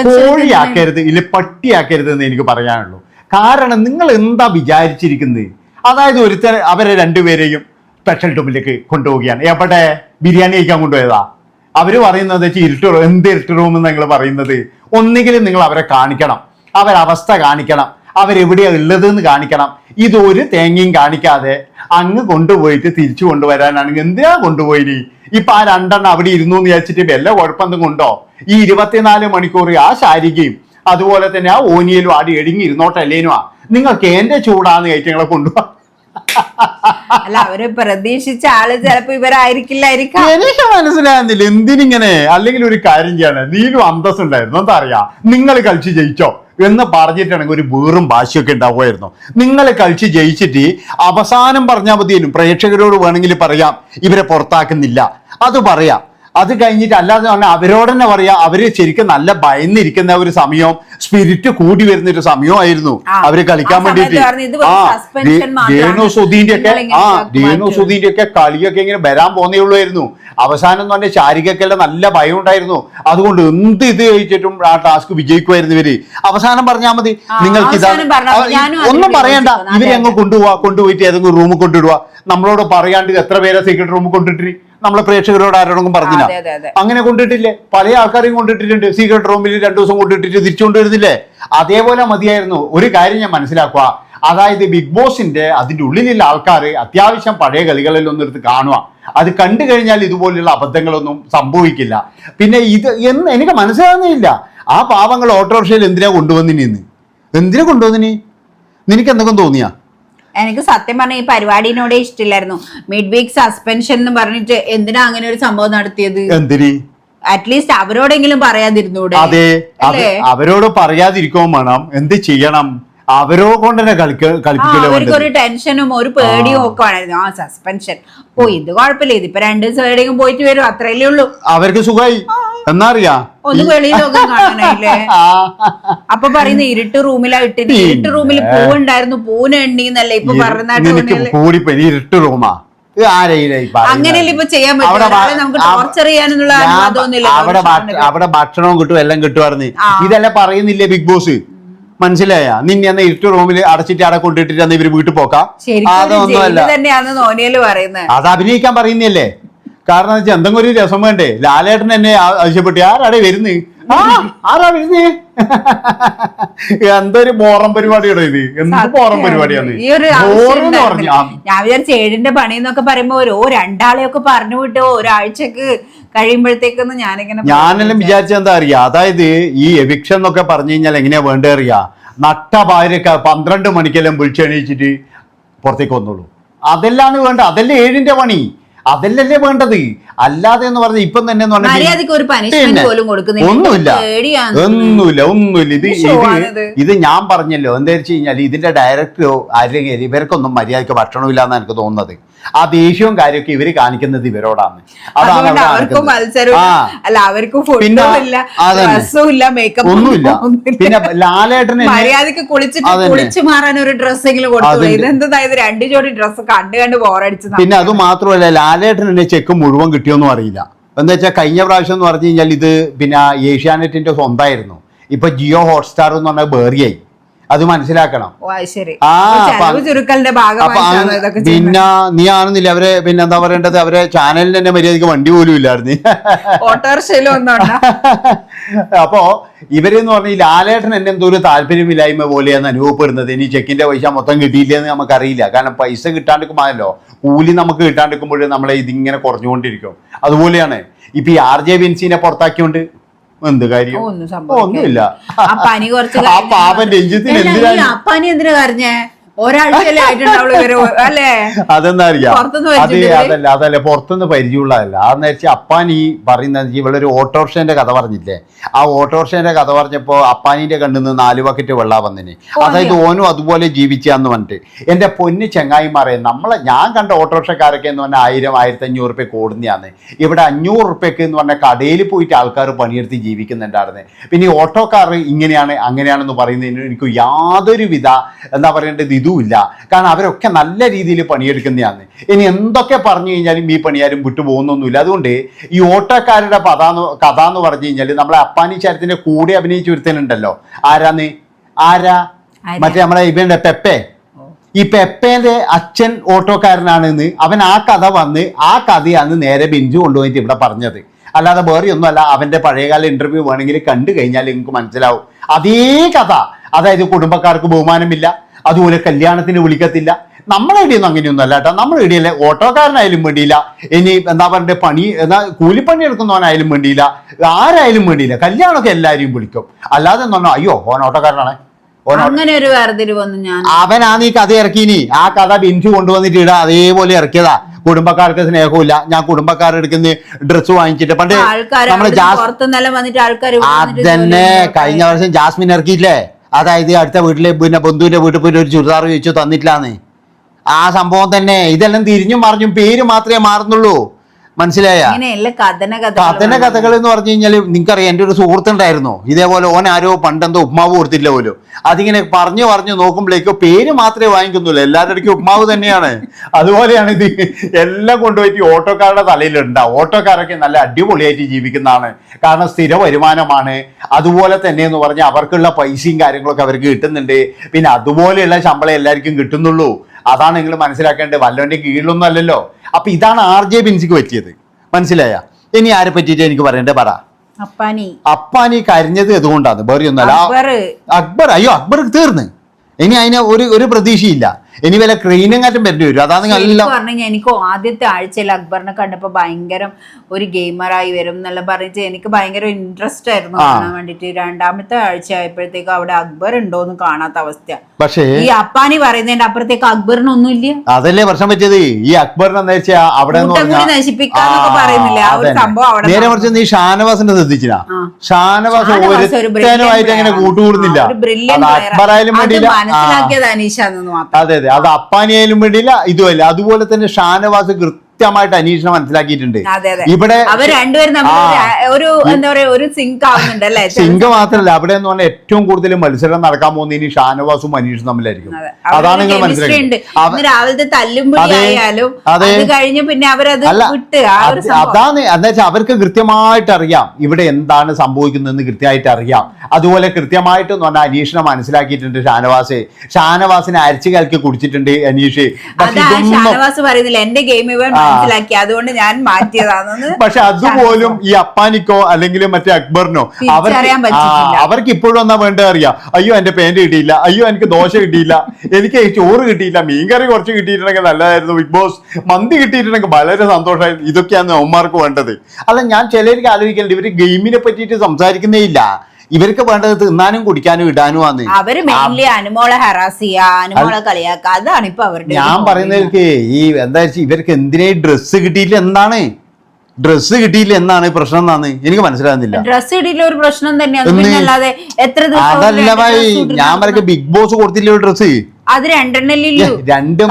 കോഴിയാക്കരുത് ഇല്ല പട്ടിയാക്കരുത് എന്ന് എനിക്ക് പറയാനുള്ളൂ. കാരണം നിങ്ങൾ എന്താ വിചാരിച്ചിരിക്കുന്നത്? അതായത് ഒരുത്തർ അവരെ രണ്ടുപേരെയും സ്പെഷ്യൽ ടൂമിലേക്ക് കൊണ്ടുപോവുകയാണ്. എവിടെ? ബിരിയാണി കഴിക്കാൻ കൊണ്ടുപോയതാ. അവർ പറയുന്നത് ഇരുട്ട് റൂം എന്ത് ഇരുട്ട് റൂം എന്ന് നിങ്ങൾ പറയുന്നത്? ഒന്നുകിലും നിങ്ങൾ അവരെ കാണിക്കണം. അവരവസ്ഥ കാണിക്കണം. അവരെവിടെയാ ഉള്ളത് എന്ന് കാണിക്കണം. ഇതൊരു തേങ്ങയും കാണിക്കാതെ അങ്ങ് കൊണ്ടുപോയിട്ട് തിരിച്ചു കൊണ്ടുവരാനാണ്. എന്തിനാ കൊണ്ടുപോയി ഇപ്പൊ ആ രണ്ടെണ്ണം അവിടെ ഇരുന്നു എന്ന് വിചാരിച്ചിട്ട് വല്ല കുഴപ്പമൊന്നും കൊണ്ടോ? ഈ ഇരുപത്തിനാല് മണിക്കൂർ ആ ശാരികയും അതുപോലെ തന്നെ ആ ഓനിയലും ആടി എടിങ്ങി ഇരുന്നോട്ടല്ലേനുവാ നിങ്ങൾക്ക് എന്റെ ചൂടാന്ന് കയറ്റങ്ങളെ കൊണ്ടുപോവാ അല്ല അവർ പ്രതീക്ഷിച്ച ആൾ ചിലപ്പോ ഇവരായിരിക്കില്ലായിരിക്കാം. എനിക്ക് മനസ്സിലാകുന്നില്ല എന്തിനിങ്ങനെ? അല്ലെങ്കിൽ ഒരു കാര്യം ചെയ്യാണ്. നീലും അന്തസ് ഉണ്ടായിരുന്നു എന്താ അറിയാ? നിങ്ങൾ കളിച്ച് ജയിച്ചോ? എന്ന് പറഞ്ഞിട്ടാണെങ്കിൽ ഒരു വേറും ഭാഷയൊക്കെ ഉണ്ടാവുമായിരുന്നു. നിങ്ങൾ കളിച്ച് ജയിച്ചിട്ട് അവസാനം പറഞ്ഞാൽ മതിയേനും പ്രേക്ഷകരോട് വേണമെങ്കിൽ പറയാം. ഇവരെ പുറത്താക്കുന്നില്ല. അത് പറയാം. അത് കഴിഞ്ഞിട്ട് അല്ലാതെ പറഞ്ഞാൽ അവരോട് തന്നെ പറയാ അവർ ശരിക്കും നല്ല ഭയന്നിരിക്കുന്ന ഒരു സമയവും സ്പിരിറ്റ് കൂടി വരുന്ന ഒരു സമയമായിരുന്നു അവർ കളിക്കാൻ വേണ്ടിയിട്ട്. ആ. രേണു സുധീന്റെ ഒക്കെ ആ രേണു സുധീന്റെ ഒക്കെ കളിയൊക്കെ ഇങ്ങനെ വരാൻ പോന്നേ ഉള്ളായിരുന്നു. അവസാനം എന്ന് പറഞ്ഞാൽ ശാരികക്കെല്ലാം നല്ല ഭയം ഉണ്ടായിരുന്നു. അതുകൊണ്ട് എന്ത് ഇത് കഴിച്ചിട്ടും ആ ടാസ്ക് വിജയിക്കുമായിരുന്നു ഇവർ. അവസാനം പറഞ്ഞാൽ മതി. നിങ്ങൾക്ക് ഇതാ ഒന്നും പറയണ്ട. ഇവരെ അങ്ങ് കൊണ്ടുപോവാ കൊണ്ടുപോയിട്ട് ഏതെങ്കിലും റൂമിൽ കൊണ്ടിടുക നമ്മളോട് പറയാണ്ട് എത്ര പേരെ സീക്രട്ട് റൂമിൽ കൊണ്ടിട്ട്? നമ്മളെ പ്രേക്ഷകരോട് ആരോടും പറഞ്ഞില്ല. അങ്ങനെ കൊണ്ടിട്ടില്ലേ? പല ആൾക്കാരെയും കൊണ്ടിട്ടിട്ടുണ്ട്. സീക്രട്ട് റൂമിൽ രണ്ടു ദിവസം കൊണ്ടിട്ടിട്ട് തിരിച്ചു കൊണ്ടുവരുന്നില്ലേ അതേപോലെ മതിയായിരുന്നു. ഒരു കാര്യം ഞാൻ മനസ്സിലാക്കുക അതായത് ബിഗ് ബോസിന്റെ അതിന്റെ ഉള്ളിലുള്ള ആൾക്കാർ അത്യാവശ്യം പഴയ കളികളിലൊന്നും എടുത്ത് കാണുക അത് കണ്ടു കഴിഞ്ഞാൽ ഇതുപോലെയുള്ള അബദ്ധങ്ങളൊന്നും സംഭവിക്കില്ല. പിന്നെ ഇത് എന്ന് എനിക്ക് മനസ്സിലാകുന്നില്ല ആ പാവങ്ങൾ ഓട്ടോറിക്ഷയിൽ എന്തിനാ കൊണ്ടുവന്നിനി എന്തിനാ കൊണ്ടുവന്നിനി? നിനക്ക് എന്തെങ്കിലും തോന്നിയാ? എനിക്ക് സത്യം പറഞ്ഞ ഈ പരിപാടിനോടെ ഇഷ്ടമില്ലായിരുന്നു മിഡ് വീക്ക് സസ്പെൻഷൻ എന്ന് പറഞ്ഞിട്ട് എന്തിനാ അങ്ങനെ ഒരു സംഭവം നടത്തിയത്? എന്തിന്? അറ്റ്ലീസ്റ്റ് അവരോടെങ്കിലും പറയാതിരുന്നൂടെ. അതെ അവരോട് പറയാതിരിക്കുകയും വേണം. എന്ത് ചെയ്യണം? അവരോ കൊണ്ട് തന്നെ കളിക്ക ആ, ഒരു ടെൻഷനും ഒരു പേടിയും ഒക്കെ ആണായിരുന്നു ആ സസ്പെൻഷൻ ഓ ഇത് കുഴപ്പമില്ല. ഇതിപ്പോ രണ്ട് ദിവസം എവിടെയെങ്കിലും പോയിട്ട് വരും. അത്രയല്ലേ ഉള്ളൂ. അവർക്ക് സുഖമായി എന്നറിയാ? ഒന്ന് വെളിയിലൊക്കെ കാണാനായില്ലേ? അപ്പൊ പറയുന്ന ഇരുട്ട് റൂമിലാ ഇട്ടിന് ഇരുട്ട് റൂമിൽ പൂവുണ്ടായിരുന്നു പൂവിന് എണ്ണീന്നല്ലേ ഇപ്പൊ പറഞ്ഞാട്ട് നിനക്ക് കൂടിപ്പോയി ഇരുട്ട് റൂമാ? അങ്ങനെയല്ലേ ഇപ്പൊ ചെയ്യാൻ പറ്റും. അവിടെ ഭക്ഷണവും കിട്ടും എല്ലാം കിട്ടുമായിരുന്നു ഇതെല്ലാം പറയുന്നില്ലേ ബിഗ് ബോസ്? മനസ്സിലായ? നിന്നെ അന്ന് ഇരുട്ട് റൂമിൽ അടച്ചിട്ട് അവിടെ കൊണ്ടിട്ടിട്ട് അന്ന് ഇവർ വീട്ടിൽ പോക്കാം. അതൊന്നുമല്ല അത് അഭിനയിക്കാൻ പറയുന്നല്ലേ? കാരണം വെച്ചാൽ എന്തെങ്കിലും ഒരു രസം വേണ്ടേ? ലാലേട്ടൻ എന്നെ ആവശ്യപ്പെട്ടു ആരാടെ വരുന്ന്? ആ ആരാ വരുന്നേ? എന്തൊരു ബോറം പരിപാടിയാണ് ഇത്? എന്ത് ബോറം പരിപാടിയാണ് ഞാൻ വിചാരിച്ച ഏഴിന്റെ പണി എന്നൊക്കെ പറയുമ്പോ ഒരു ഓ രണ്ടാളെയൊക്കെ പറഞ്ഞു വിട്ടോ ഒരാഴ്ചക്ക് കഴിയുമ്പോഴത്തേക്കൊന്നും ഞാനിങ്ങനെ ഞാനെല്ലാം വിചാരിച്ച എന്താ അറിയാ? അതായത് ഈ എവിക്ഷൻ എന്നൊക്കെ പറഞ്ഞു കഴിഞ്ഞാൽ എങ്ങനെയാ വേണ്ട അറിയാ? നട്ട ഭാര്യക്ക പന്ത്രണ്ട് മണിക്കെല്ലാം വിളിച്ചെണീച്ചിട്ട് പുറത്തേക്ക് വന്നോളൂ. അതെല്ലാം വേണ്ട അതല്ലേ ഏഴിന്റെ പണി? അതല്ലല്ലേ വേണ്ടത്? അല്ലാതെ എന്ന് പറഞ്ഞ ഇപ്പം തന്നെ എന്ന് പറഞ്ഞാൽ ഒന്നുമില്ല. ഒന്നുമില്ല ഒന്നുമില്ല. ഇത് ഇത് ഇത് ഞാൻ പറഞ്ഞല്ലോ. എന്താ വെച്ച് കഴിഞ്ഞാൽ ഇതിന്റെ ഡയറക്ടറോ അല്ലെങ്കിൽ ഇവർക്കൊന്നും മര്യാദയ്ക്ക് ഭക്ഷണമില്ല എന്നാണ് എനിക്ക് തോന്നുന്നത്. ആ ദേഷ്യവും കാര്യമൊക്കെ ഇവർ കാണിക്കുന്നത് ഇവരോടാണ്. അതാണ് അവർക്കും അല്ല അവർക്കും ഒന്നുമില്ല. പിന്നെ ലാലേട്ടന് മര്യാദയ്ക്ക് കുളിച്ചിട്ട് കുളിച്ചു മാറാൻ ഒരു ഡ്രസ്സെങ്കിലും കൊടുത്തു. ഇതെന്താ ഇത്? രണ്ട് ജോഡി ഡ്രസ്സ് കണ്ട് കണ്ട് ബോറടിച്ചു പിന്നെ അത് മാത്രമല്ല ലാലേട്ടൻ എന്നെ ചെക്ക് മുഴുവൻ കിട്ടിയോന്നും അറിയില്ല. എന്താ വെച്ചാൽ കഴിഞ്ഞ പ്രാവശ്യം എന്ന് പറഞ്ഞു കഴിഞ്ഞാൽ ഇത് പിന്നെ ഏഷ്യാനെറ്റിന്റെ സ്വന്തമായിരുന്നു. ഇപ്പൊ ജിയോ ഹോട്ട്സ്റ്റാർ എന്ന് പറഞ്ഞാൽ ബേറിയായി അത് മനസ്സിലാക്കണം. പിന്നെ നീ ആണെന്നില്ല അവരെ പിന്നെ എന്താ പറയേണ്ടത്? അവരെ ചാനലിന് തന്നെ മര്യാദയ്ക്ക് വണ്ടി പോലും ഇല്ലായിരുന്നു. അപ്പോ ഇവരെന്ന് പറഞ്ഞാൽ ലാലേട്ടൻ എന്നെ എന്തോ ഒരു താല്പര്യമില്ലായ്മ പോലെയാണ് അനുഭവപ്പെടുന്നത്. ഇനി ചെക്കിന്റെ പൈസ മൊത്തം കിട്ടിയില്ലെന്ന് നമുക്കറിയില്ല. കാരണം പൈസ കിട്ടാണ്ടിരിക്കുമ്പോഴല്ലോ കൂലി നമുക്ക് കിട്ടാണ്ടിരിക്കുമ്പോഴേ നമ്മളെ ഇതിങ്ങനെ കുറഞ്ഞുകൊണ്ടിരിക്കും. അതുപോലെയാണ് ഇപ്പൊ ഈ ആർ ജെ വിൻസിനെ പുറത്താക്കിയോണ്ട് എന്ത് കാര്യം? ഒന്നും സംഭവിക്കില്ല. ആ രഞ്ജിത്തിന് അല്ല, അപ്പാനി എന്തിനാ കരഞ്ഞേ? ഒരാഴ്ചയല്ലേ ആയിട്ടുണ്ടാവുള്ളൂ ഇവർ അല്ലേ? അതെന്താ അറിയാം പുറത്തുനിന്ന് അത് പരിചയമില്ലേ? അതല്ല അതല്ല പുറത്തുനിന്ന് പരിചയമുള്ളതല്ല. അതെന്ന് വെച്ചാൽ അപ്പാൻ ഈ പറയുന്നത് ഇവളൊരു ഓട്ടോറിക്ഷന്റെ കഥ പറഞ്ഞില്ലേ? ആ ഓട്ടോറിക്ഷന്റെ കഥ പറഞ്ഞപ്പോ അപ്പാനിന്റെ കണ്ണിൽ നിന്ന് നാല് ബക്കറ്റ് വെള്ള വന്നിന്. അതായത് ഓനും അതുപോലെ ജീവിച്ചാന്ന് പറഞ്ഞിട്ട്. എന്റെ പൊന്ന് ചെങ്ങായിമാരെ നമ്മളെ ഞാൻ കണ്ട ഓട്ടോറിക്ഷക്കാരൊക്കെ എന്ന് പറഞ്ഞാൽ ആയിരം ആയിരത്തി അഞ്ഞൂറ് റുപ്യ കൂടുന്നതാണ് ഇവിടെ അഞ്ഞൂറ് റുപ്യക്ക് എന്ന് പറഞ്ഞാൽ കടയിൽ പോയിട്ട് ആൾക്കാർ പണിയെടുത്ത് ജീവിക്കുന്നുണ്ടായിരുന്നു. പിന്നെ ഈ ഓട്ടോക്കാർ ഇങ്ങനെയാണ് അങ്ങനെയാണെന്ന് പറയുന്നതിന് എനിക്ക് യാതൊരു വിധ എന്താ പറയേണ്ടത് ഇതുമില്ല. കാരണം അവരൊക്കെ നല്ല രീതിയിൽ പണിയെടുക്കുന്നതാണ് ഇനി എന്തൊക്കെ പറഞ്ഞു കഴിഞ്ഞാലും ഈ പണിയാരും വിട്ടുപോകുന്നൊന്നുമില്ല. അതുകൊണ്ട് ഈ ഓട്ടോക്കാരുടെ കഥ എന്ന് കഥ എന്ന് പറഞ്ഞു കഴിഞ്ഞാൽ നമ്മളെ അപ്പാനി ചാരത്തിന്റെ കൂടെ അഭിനയിച്ച ഒരുത്തനുണ്ടല്ലോ. ആരാന്ന്? ആരാ? മറ്റേ നമ്മളെ ഇവന്റെ പെപ്പെ. ഈ പെപ്പേന്റെ അച്ഛൻ ഓട്ടോക്കാരനാണെന്ന് അവൻ ആ കഥ വന്ന് ആ കഥയാണ് നേരെ ബിഞ്ചു കൊണ്ടുപോയിട്ട് ഇവിടെ പറഞ്ഞത്. അല്ലാതെ വേറെ ഒന്നുമല്ല അവന്റെ പഴയകാല ഇന്റർവ്യൂ വേണമെങ്കിൽ കണ്ടു കഴിഞ്ഞാൽ നിങ്ങൾക്ക് മനസ്സിലാവും. അതേ കഥ. അതായത് കുടുംബക്കാർക്ക് ബഹുമാനമില്ല. അതുപോലെ കല്യാണത്തിന് വിളിക്കത്തില്ല. നമ്മളെ ഇടിയൊന്നും അങ്ങനെയൊന്നും അല്ല കേട്ടോ. നമ്മുടെ ഇടിയല്ലേ ഓട്ടോക്കാരനായാലും വേണ്ടിയില്ല. ഇനി എന്താ പറയുക പണി എന്നാ കൂലിപ്പണി എടുക്കുന്നവനായാലും വേണ്ടിയില്ല. ആരായാലും വേണ്ടിയില്ല. കല്യാണമൊക്കെ എല്ലാവരെയും വിളിക്കും. അല്ലാതെ എന്ന് പറഞ്ഞാൽ അയ്യോ ഓൻ ഓട്ടോക്കാരനാണ്. അവനാന്ന് അങ്ങനെ ഒരു വേർതിരിവൊന്നും ഞാൻ. അവനാണ് ഈ കഥ ഇറക്കിനി ആ കഥ ബിൻസ് കൊണ്ടുവന്നിട്ട് ഇടാ. അതേപോലെ ഇറക്കിയതാ. കുടുംബക്കാർക്ക് സ്നേഹമില്ല ഞാൻ കുടുംബക്കാരുടെ എടുക്കുന്ന ഡ്രസ്സ് വാങ്ങിച്ചിട്ട് പണ്ട് നമ്മൾ ജാസ് അതന്നെ കഴിഞ്ഞ വർഷം ജാസ്മിൻ ഇറക്കിയില്ലേ അതായത് അടുത്ത വീട്ടിലെ പിന്നെ ബന്ധുവിന്റെ വീട്ടിൽ പോയിട്ട് ഒരു ചുരിദാർ ചോദിച്ചു തന്നിട്ടില്ലാന്ന്. ആ സംഭവം തന്നെ. ഇതെല്ലാം തിരിഞ്ഞും മറിഞ്ഞും പേര് മാത്രമേ മാറുന്നുള്ളൂ. മനസ്സിലായ? കഥന കഥ കഥകൾ എന്ന് പറഞ്ഞു കഴിഞ്ഞാൽ നിങ്ങൾക്കറിയാം എന്റെ ഒരു സുഹൃത്തുണ്ടായിരുന്നു. ഇതേപോലെ ഓൻ ആരോ പണ്ടെന്തോ ഉപ്മാവ് കൊടുത്തില്ല പോലും. അതിങ്ങനെ പറഞ്ഞു പറഞ്ഞു നോക്കുമ്പോഴേക്കോ പേര് മാത്രമേ വാങ്ങിക്കുന്നുള്ളൂ. എല്ലാവരുടെ ഇടയ്ക്ക് ഉപ്മാവ് തന്നെയാണ്. അതുപോലെയാണ് ഇത്. എല്ലാം കൊണ്ടുപോയിട്ട് ഓട്ടോക്കാരുടെ തലയിലുണ്ടാവും ഓട്ടോക്കാരൊക്കെ നല്ല അടിപൊളിയായിട്ട് ജീവിക്കുന്നതാണ്. കാരണം സ്ഥിര വരുമാനമാണ്. അതുപോലെ തന്നെ എന്ന് പറഞ്ഞാൽ അവർക്കുള്ള പൈസയും കാര്യങ്ങളൊക്കെ അവർക്ക് കിട്ടുന്നുണ്ട്. പിന്നെ അതുപോലെയുള്ള ശമ്പളം എല്ലാവർക്കും കിട്ടുന്നുള്ളൂ. അതാണ് നിങ്ങൾ മനസ്സിലാക്കേണ്ടത്. വല്ലവന്റെ കീഴിലൊന്നും അല്ലല്ലോ. അപ്പൊ ഇതാണ് ആർ ജെ ബിൻസിക്ക് പറ്റിയത്. മനസ്സിലായ? ഇനി ആരെ പറ്റിയിട്ട് എനിക്ക് പറയണ്ടേ? പറ. അപ്പാനി. അപ്പാനി കരിഞ്ഞത് എന്തുകൊണ്ടാണ് വേറെ ഒന്നല്ല അക്ബർ. അയ്യോ അക്ബർ തീർന്ന്. ഇനി അതിന് ഒരു ഒരു പ്രതീക്ഷയില്ല. ഇനി വല്ല ക്രെയിനെങ്ങാറ്റും വരേണ്ടി വരും. അതാണ് പറഞ്ഞാൽ പറഞ്ഞു എനിക്ക് ആദ്യത്തെ ആഴ്ചയിൽ അക്ബറിനെ കണ്ടപ്പോ ഭയങ്കര ഒരു ഗെയിമറായി വരും എന്നെല്ലാം പറഞ്ഞിട്ട് എനിക്ക് ഭയങ്കര ഇൻട്രസ്റ്റ് ആയിരുന്നു കാണാൻ വേണ്ടിട്ട്. രണ്ടാമത്തെ ആഴ്ച ആയപ്പോഴത്തേക്ക് അവിടെ അക്ബർ ഉണ്ടോന്ന് കാണാത്ത അവസ്ഥ പക്ഷേ ഈ അപ്പാനി പറയുന്നതിന്റെ അപ്പുറത്തേക്ക് അക്ബറിനൊന്നും ഇല്ല അതല്ലേ പ്രശ്നം പറ്റിയത് ഈ അക്ബറിനെ അവിടെ നേരെ മറിച്ച് നീ ഷാനവാസിന്റെ ശ്രദ്ധിച്ചില്ല ഷാനവാസ് ഒരുത്തനുമായിട്ട് അങ്ങനെ. കൂട്ടുകൂടുന്നില്ല. അത് അക്ബറായാലും വേണ്ടിയില്ല. അതെ അതെ. അത് അപ്പാനിയായാലും വേണ്ടിയില്ല ഇതുമല്ല അതുപോലെ തന്നെ ഷാനവാസ് കൃത്യമായിട്ട് അനീഷിനെ മനസ്സിലാക്കിയിട്ടുണ്ട്. ഇവിടെ ഒരു- എന്താ പറയാ ഒരു സിങ്ക് ആവുന്നുണ്ട് അല്ലേ? സിംഗ മാത്രല്ല. അവിടെ എന്ന് പറഞ്ഞാൽ ഏറ്റവും കൂടുതൽ മത്സരം നടക്കാൻ പോകുന്ന ഇനി ഷാനവാസും അനീഷും തമ്മിലായിരിക്കും. അതാണ് നിങ്ങൾ മനസ്സിലാക്കുന്നത് രാവിലത്തെ അതെ. കഴിഞ്ഞ് പിന്നെ അവരത് അതാണ്. എന്താ വെച്ചാൽ അവർക്ക് കൃത്യമായിട്ട് അറിയാം ഇവിടെ എന്താണ് സംഭവിക്കുന്നതെന്ന് കൃത്യമായിട്ട് അറിയാം. അതുപോലെ കൃത്യമായിട്ട് എന്ന് പറഞ്ഞാൽ അനീഷിനെ മനസ്സിലാക്കിയിട്ടുണ്ട് ഷാനവാസ്. ഷാനവാസിനെ അരച്ചു കലക്കി കുടിച്ചിട്ടുണ്ട് അനീഷ്. ഷാനവാസ് പറയുന്നില്ല. എന്റെ ഗെയിം ഇവൻ മനസ്സിലാക്കി. അതുകൊണ്ട് ഞാൻ മാറ്റിയതാണെന്ന് പക്ഷെ അതുപോലും ഈ അപ്പാനിക്കോ അല്ലെങ്കിൽ മറ്റേ അക്ബറിനോ അവർ അവർക്ക് ഇപ്പോഴും എന്നാ വേണ്ട അറിയാം. അയ്യോ എന്റെ പേന്റ് കിട്ടിയില്ല. അയ്യോ എനിക്ക് ദോശ കിട്ടിയില്ല. എനിക്ക് ചോറ് കിട്ടിയില്ല. മീൻകറി കുറച്ച് കിട്ടിയിട്ടുണ്ടെങ്കിൽ നല്ലതായിരുന്നു. ബിഗ് ബോസ് മന്തി കിട്ടിയിട്ടുണ്ടെങ്കിൽ വളരെ സന്തോഷമായിരുന്നു ഇതൊക്കെയാണ് അവന്മാർക്ക് വേണ്ടത്. അല്ല ഞാൻ ചിലർക്ക് ആലോചിക്കേണ്ടത് ഇവർ ഗെയിമിനെ പറ്റിയിട്ട് സംസാരിക്കുന്നേ ഇല്ല. ഇവർക്ക് വേണ്ടത് തിന്നാനും കുടിക്കാനും ഇടാനും ആണ്. അവർ മെയിൻലി അനുമോളെ ഹറാസ് അനുമോളെ കളിയാക്കുക അതാണ് ഇപ്പൊ അവരുടെ ഞാൻ പറയുന്നവർക്ക് ഈ എന്താ ഇവർക്ക് എന്തിനാ ഡ്രസ്സ് കിട്ടിയില്ല എന്താണ് ഡ്രസ്സ് കിട്ടിയില്ല എന്നാണ് പ്രശ്നം എന്നാണ്? എനിക്ക് മനസ്സിലാകുന്നില്ല. ഡ്രസ് കിട്ടിയില്ല ഒരു പ്രശ്നം തന്നെയാണ്. എത്ര അതല്ല ഭായി ഞാൻ പറയൊക്കെ ബിഗ് ബോസ് കൊടുത്തില്ല ഡ്രസ്സ് അത് രണ്ടെണ്ണല്ലോ രണ്ട്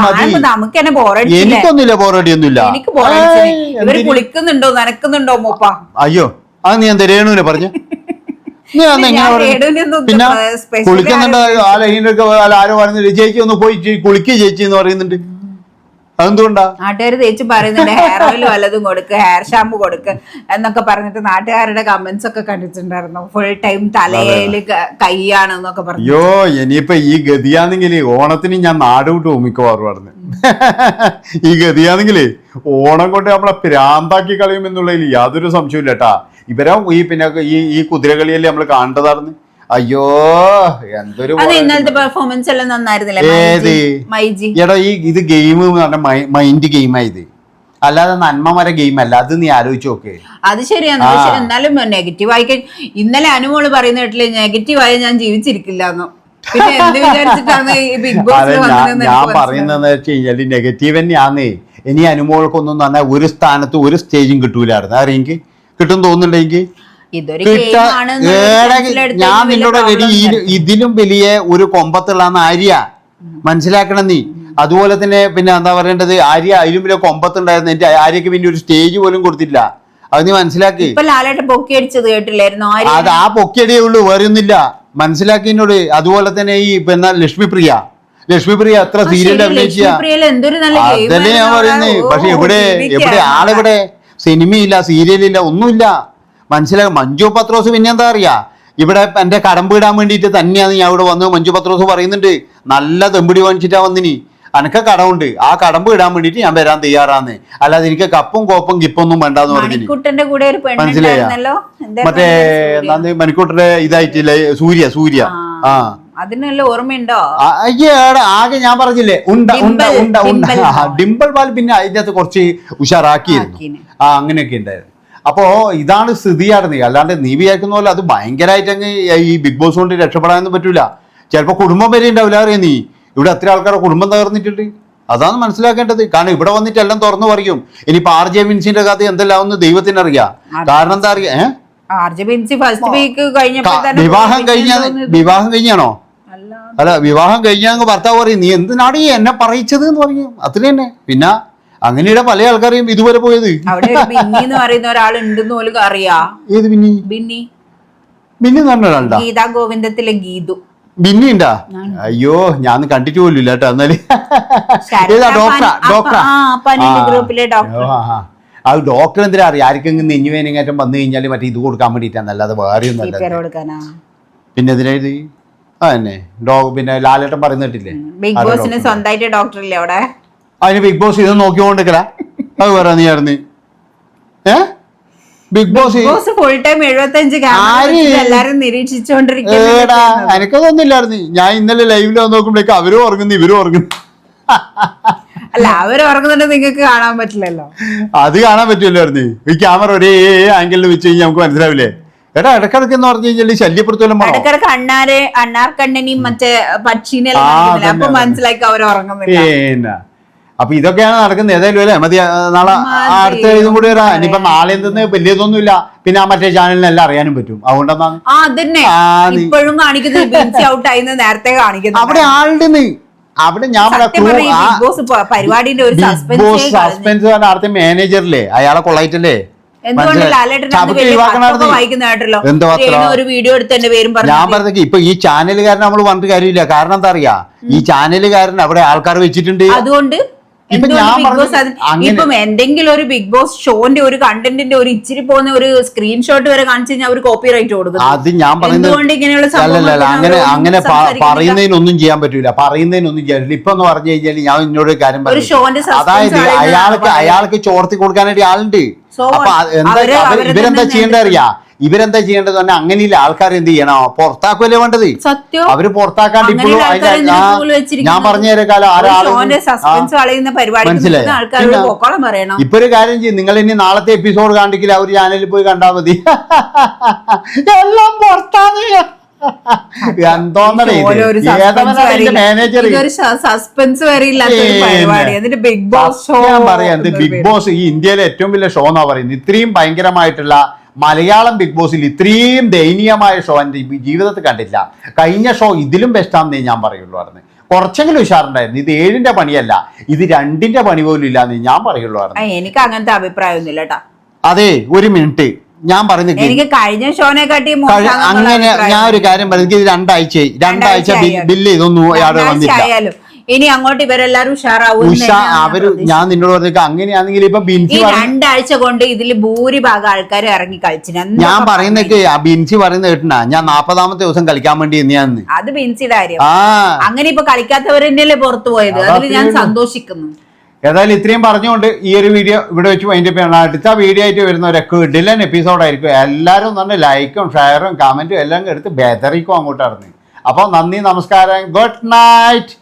നമുക്ക് തന്നെ ബോറടിച്ചില്ലേ എനിക്കൊന്നുമില്ല ബോറടി ഒന്നുമില്ല എനിക്ക് ബോറടി ഇവർ കുളിക്കുന്നുണ്ടോ നനക്കുന്നുണ്ടോ മൂപ്പ? അയ്യോ അത് നീ എന്താ രേണുവിനെ പറഞ്ഞു? പിന്നെ കുളിക്കുന്നുണ്ട് ആ ലൈനൊക്കെ ആരോ പറയുന്നുണ്ട് ചേച്ചി ഒന്ന് പോയി കുളിക്കുക കുളിക്ക് ചേച്ചി എന്ന് പറയുന്നുണ്ട്. അതെന്തുകൊണ്ടാ? നാട്ടുകാർ തേച്ച് പറയുന്നുണ്ട് ഹെയർ ഓയിൽ വല്ലതും കൊടുക്ക് ഹെയർ ഷാമ്പു കൊടുക്ക് എന്നൊക്കെ പറഞ്ഞിട്ട് നാട്ടുകാരുടെ കമന്റ്സ് ഒക്കെ കണ്ടിട്ടുണ്ടായിരുന്നു. ഫുൾ ടൈം തലയിൽ കൈയാണ് എന്നൊക്കെ പറഞ്ഞു അയ്യോ ഇനിയിപ്പൊ ഈ ഗതിയാണെങ്കിൽ ഓണത്തിന് ഞാൻ നാട് വിട്ട് ഓമിക്കുവാറു പറഞ്ഞു ഈ ഗതിയാണെങ്കിൽ ഓണം കൊണ്ട് നമ്മളെ പ്രാന്താക്കി കളയും എന്നുള്ളതിൽ യാതൊരു സംശയമില്ല കേട്ടാ. ഇവരെ ഈ പിന്നെ ഈ ഈ കുതിരകളിയല്ലേ നമ്മൾ കാണേണ്ടതായിരുന്നു അയ്യോ എന്തൊരു ഇന്നലത്തെ പെർഫോമൻസ് എല്ലാം നന്നായിരുന്നില്ലേ? എടാ ഈ ഇത് ഗെയിം എന്ന് പറഞ്ഞ മൈൻഡ് ഗെയിമായത് അല്ലാതെ നന്മ മര ഗെയിം അല്ല. അത് നീ ആലോചിച്ച് നോക്ക്. അത് ശരിയാണ്. പക്ഷെ എന്നാലും നെഗറ്റീവ് ആയി ഇന്നലെ അനുമോൾ പറയുന്ന കേട്ടില്ല നെഗറ്റീവ് ആയി ഞാൻ ജീവിച്ചിരിക്കില്ല എന്ന്. ഞാൻ പറയുന്നതെന്ന് വെച്ച് കഴിഞ്ഞാൽ നെഗറ്റീവ് തന്നെയാന്നേ. ഇനി അനുമോൾക്കൊന്നും തന്നെ ഒരു സ്ഥാനത്ത് ഒരു സ്റ്റേജും കിട്ടൂലായിരുന്നു. അറിയെങ്കിൽ കിട്ടും തോന്നുന്നുണ്ടെങ്കിൽ ഞാൻ നിന്നോട് ഇതിലും വലിയ ഒരു കൊമ്പത്തുള്ള ആര്യ. മനസ്സിലാക്കണം നീ. അതുപോലെ തന്നെ പിന്നെ എന്താ പറയേണ്ടത്? ആര്യ അതിലും വലിയ കൊമ്പത്തുണ്ടായിരുന്നു. എന്റെ ആര്യക്ക് പിന്നെ ഒരു സ്റ്റേജ് പോലും കൊടുത്തില്ല. അത് നീ മനസ്സിലാക്കി. പൊക്കി അടിച്ചത് കേട്ടില്ലായിരുന്നു? അത് ആ പൊക്കിയടിയേ ഉള്ളൂ വേറെ മനസ്സിലാക്കി മനസ്സിലാക്കിനോട് അതുപോലെ തന്നെ ഈ പിന്നെ ലക്ഷ്മിപ്രിയ. ലക്ഷ്മിപ്രിയ എത്ര സീരിയൽ അഭിനയിച്ച അതല്ലേ ഞാൻ പറയുന്നേ. പക്ഷെ എവിടെ. എവിടെ ആളെവിടെ? സിനിമയില്ല സീരിയലില്ല ഒന്നുമില്ല. മനസ്സിലായി മഞ്ജു പത്രോസ് പിന്നെ എന്താ അറിയാ? ഇവിടെ എന്റെ കടമ്പ് ഇടാൻ വേണ്ടിയിട്ട് തന്നെയാണ് ഞാൻ ഇവിടെ വന്നത് മഞ്ജു പത്രോസ് പറയുന്നുണ്ട്. നല്ല തെമ്പിടി വാങ്ങിച്ചിട്ടാ വന്നിനി. അനക്ക കടമുണ്ട്. ആ കടമ്പ് ഇടാൻ വേണ്ടിയിട്ട് ഞാൻ വരാൻ തയ്യാറാന്ന്. അല്ലാതെ എനിക്ക് കപ്പും കോപ്പും ഗിപ്പൊന്നും വേണ്ടെന്ന് പറഞ്ഞു മനസ്സിലായോ? മറ്റേ മണിക്കൂട്ടന്റെ ഇതായിട്ടില്ലേ സൂര്യ? സൂര്യ ആ. അതിനെല്ലാം ഓർമ്മയുണ്ടോ? അയ്യേടാ ആകെ ഞാൻ പറഞ്ഞില്ലേ ഉണ്ട ഉണ്ട ഡിംപിൾ, ഉണ്ട ഉണ്ട. ഡിംപിൾ പാൽ പിന്നെ അതിന്റെ അകത്ത് കുറച്ച് ഉഷാറാക്കിയിരുന്നു. ആ അങ്ങനെയൊക്കെ ഉണ്ടായിരുന്നു. അപ്പോ ഇതാണ് സ്ഥിതിയായിരുന്നു അല്ലാണ്ട് നീ വിചാരിക്കുന്ന പോലെ അത് ഭയങ്കരമായിട്ട് അങ്ങ് ഈ ബിഗ് ബോസ് കൊണ്ട് രക്ഷപ്പെടാനൊന്നും പറ്റൂല. ചിലപ്പോൾ കുടുംബം വരെ ഉണ്ടാവില്ല അറിയാം നീ? ഇവിടെ അത്ര ആൾക്കാരുടെ കുടുംബം തകർന്നിട്ടുണ്ട്. അതാണ് മനസ്സിലാക്കേണ്ടത്. കാരണം ഇവിടെ വന്നിട്ട് എല്ലാം തുറന്നു പറയും ഇനിയിപ്പോ ആർ ജെ വിൻസിന്റെ കഥ എന്തെല്ലാം ദൈവത്തിന് അറിയാം കാരണം എന്താ അറിയാ ഏഹ് വിവാഹം കഴിഞ്ഞ വിവാഹം കഴിഞ്ഞാണോ? അല്ല വിവാഹം കഴിഞ്ഞാൽ ഭർത്താവ് പറയും നീ എന്തിനാണ് ഈ എന്നെ പറയിച്ചത്? എന്ന് പറയും. അത്ര തന്നെ. പിന്നെ അങ്ങനെയുടെ പല ആൾക്കാരെയും ഇതുവരെ പോയത്. അവിടെ ബിന്നി എന്ന് പറയുന്ന പോലും അറിയാ. ഏത് ബിന്നി? ബിന്നി. ബിന്നി എന്ന് പറഞ്ഞ ഒരാളുണ്ടാ? ഗീതാ ഗോവിന്ദത്തിലെ ഗീതു. ബിന്നി ഉണ്ടാ? അയ്യോ ഞാൻ കണ്ടിട്ട് പോലും ഇല്ല കേട്ടോ എന്നാൽ. ഏതാ ഡോക്ടറാ? ഡോക്ടറാ? ആ, അപ്പനിന്റെ ഗ്രൂപ്പിലെ ഡോക്ടർ. ആ, ഡോക്ടർ എന്തിനാ അറിയാം? ആർക്കെങ്കിലും നെഞ്ഞുവേനങ്ങേറ്റം വന്നു കഴിഞ്ഞാൽ മറ്റേ ഇത് കൊടുക്കാൻ വേണ്ടിയിട്ടാണ് അല്ലാതെ വേറെ ഒന്നും പിന്നെ എന്തിനാ ആ ഡോഗ് പിന്നെ ലാലേട്ടൻ പറയുന്ന കേട്ടില്ലേ ബിഗ് ബോസിന് സ്വന്തമായിട്ട് ഡോക്ടർ ഇല്ലേ അവിടെ അതിന് ബിഗ് ബോസ് ഇത് നോക്കിക്കൊണ്ടിരിക്കല. അത് പറയാ നീ ആയിരുന്നു. ഏ? Big boss boss full time എഴുപത്തഞ്ച്? എല്ലാരും ഏടാ നിരീക്ഷിച്ചോണ്ടിരിക്കുന്നത് എനിക്കതൊന്നും ഇല്ലായിരുന്നു. ഞാൻ ഇന്നലെ ലൈവിൽ നോക്കുമ്പോഴേക്ക് അവരും ഉറങ്ങുന്നു ഇവരും ഉറങ്ങുന്നു. അല്ല അവർ ഉറങ്ങുന്നുണ്ട് നിങ്ങൾക്ക് കാണാൻ പറ്റില്ലല്ലോ. അത് കാണാൻ പറ്റില്ലായിരുന്നു. ഈ ക്യാമറ ഒരേ ആംഗിളിൽ വെച്ച് കഴിഞ്ഞാൽ നമുക്ക് മനസ്സിലാവില്ലേ? എടാ ഇടക്കിടക്ക് എന്ന് പറഞ്ഞു കഴിഞ്ഞാൽ ശല്യപ്പെടുത്തോലും ഇടക്കിടക്ക് അണ്ണാരെ അണ്ണാർക്കണ്ണനെയും മറ്റേ പക്ഷീനെ അപ്പൊ മനസ്സിലാക്കി അവർ ഉറങ്ങുന്നില്ല. പിന്നെ. അപ്പൊ ഇതൊക്കെയാണ് നടക്കുന്നത്. ഏതായാലും അല്ലേ? മതി നാളെ. അടുത്ത ഇതും കൂടി വരാം. ഇനിയിപ്പൊ നാളെ എന്തെന്ന് വലിയതൊന്നുമില്ല പിന്നെ ആ മറ്റേ ചാനലിനെല്ലാം അറിയാനും പറ്റും. അതുകൊണ്ടെന്നാണ് ഇപ്പോഴും കാണിക്കുന്നത് നേരത്തെ കാണിക്കുന്നത് അവിടെ ആളുണ്ട് അവിടെ ഞാൻ പരിപാടിന്റെ ഒരു സസ്പെൻസ് സസ്പെൻസ് അടുത്ത മാനേജറില്ലേ അയാളെ കൊള്ളായിട്ടല്ലേ? എന്തുകൊണ്ട്. ലാലേട്ടൻ ഒരു വീഡിയോ എടുത്ത് എന്റെ പേരും ഞാൻ പറഞ്ഞു പറഞ്ഞത് ഇപ്പൊ ഈ ചാനലുകാരൻ നമ്മൾ പറഞ്ഞിട്ട് കാര്യമില്ല. കാരണം എന്താ അറിയാ? ഈ ചാനലുകാരൻ അവിടെ ആൾക്കാർ വെച്ചിട്ടുണ്ട്. അതുകൊണ്ട് ഇപ്പൊ എന്തെങ്കിലും ഒരു ബിഗ് ബോസ് ഷോന്റെ ഒരു കണ്ടന്റിന്റെ ഒരു ഇച്ചിരി പോകുന്ന ഒരു സ്ക്രീൻഷോട്ട് വരെ കാണിച്ചു കഴിഞ്ഞാൽ ഒരു കോപ്പി റൈറ്റ് കൊടുക്കും അത് ഞാൻ പറയുന്നത് ഇങ്ങനെയുള്ള അങ്ങനെ അങ്ങനെ? പറയുന്നതിനൊന്നും ചെയ്യാൻ പറ്റൂല. പറയുന്നതിനൊന്നും ചെയ്യാൻ പറ്റില്ല ഇപ്പൊ എന്ന് പറഞ്ഞു കഴിഞ്ഞാൽ ഞാൻ എന്നോട് ഒരു കാര്യം suspense അതായത് അയാൾക്ക് അയാൾക്ക് ചോർത്തി കൊടുക്കാനായിട്ട് ആളുണ്ട്. അപ്പൊ ഇവരെന്താ തന്നെ ചെയ്യേണ്ടത് അറിയാ? ഇവരെന്താ ചെയ്യേണ്ടത് പറഞ്ഞാൽ അങ്ങനെയില്ല ആൾക്കാർ എന്ത് ചെയ്യണോ? പുറത്താക്കുമല്ലേ വേണ്ടത്? അവർ പുറത്താക്കാണ്ട് ഇപ്പോഴും? ഞാൻ പറഞ്ഞു തരാം കാലം മനസ്സിലായോ? ഇപ്പൊ ഒരു കാര്യം ചെയ്യും. നിങ്ങൾ ഇനി നാളത്തെ എപ്പിസോഡ് കാണിക്കില്ല ആ ഒരു ചാനലിൽ പോയി കണ്ടാൽ മതി. എല്ലാം പുറത്താണ് സസ്പെൻസ് വരെ ഇല്ലാത്ത ബിഗ് ബോസ് ഷോ ഞാൻ പറയാം ബിഗ് ബോസ് ഈ ഇന്ത്യയിലെ ഏറ്റവും വലിയ ഷോ എന്നാ പറയുന്നത്. ഇത്രയും ഭയങ്കരമായിട്ടുള്ള മലയാളം ബിഗ് ബോസിൽ ഇത്രയും ദയനീയമായ ഷോ എന്റെ ഈ ജീവിതത്തിൽ കണ്ടില്ല കഴിഞ്ഞ ഷോ ഇതിലും ബെസ്റ്റാണെന്നേ ഞാൻ പറയുള്ളൂ പറഞ്ഞു കുറച്ചെങ്കിലും ഉഷാറുണ്ടായിരുന്നു. ഇത് ഏഴിന്റെ പണിയല്ല ഇത് രണ്ടിന്റെ പണി പോലും ഇല്ലാന്ന് ഞാൻ പറയുള്ളൂ എനിക്ക് അങ്ങനത്തെ അഭിപ്രായമൊന്നുമില്ല അതെ ഒരു മിനിറ്റ് ഞാൻ പറഞ്ഞു എനിക്ക് കഴിഞ്ഞ ഷോനെ കാട്ടി അങ്ങനെ ഞാൻ ഒരു കാര്യം പറഞ്ഞു എനിക്ക് രണ്ടാഴ്ചയായി. രണ്ടാഴ്ച ബില്ല് ഇതൊന്നും അവിടെ വന്നില്ല. ഇനി അങ്ങോട്ട് ഇവരെല്ലാരും ഉഷാറാവും അവർ. ഞാൻ നിന്നോട് പറഞ്ഞു അങ്ങനെയാണെങ്കിൽ ഇപ്പൊ ബിൻസി രണ്ടാഴ്ച കൊണ്ട് ഇതിൽ ഭൂരിഭാഗം ആൾക്കാർ ഇറങ്ങി കളിച്ചിന്. ഞാൻ പറയുന്നേക്ക് ബിൻസി പറയുന്ന കേട്ടാ ഞാൻ നാപ്പതാമത്തെ ദിവസം കളിക്കാൻ വേണ്ടി തന്നെയാന്ന് അത് ബിൻസിയുടെ കാര്യം. അങ്ങനെ ഇപ്പൊ കളിക്കാത്തവർ തന്നെയല്ലേ പുറത്തു പോയത്? അതിൽ ഞാൻ സന്തോഷിക്കുന്നു. ഏതായാലും ഇത്രയും പറഞ്ഞുകൊണ്ട് ഈ ഒരു വീഡിയോ ഇവിടെ വെച്ച് വൈൻഡപ്പ് ചെയ്യണം. അടുത്ത വീഡിയോ ആയിട്ട് വരുന്ന ഒരു കിഡിലൻ എപ്പിസോഡായിരിക്കും എല്ലാവരും തന്നെ ലൈക്കും ഷെയറും കമന്റും എല്ലാം എടുത്ത് ബെതറിക്കും അങ്ങോട്ട് ഇറങ്ങി അപ്പോൾ നന്ദി നമസ്കാരം. Good night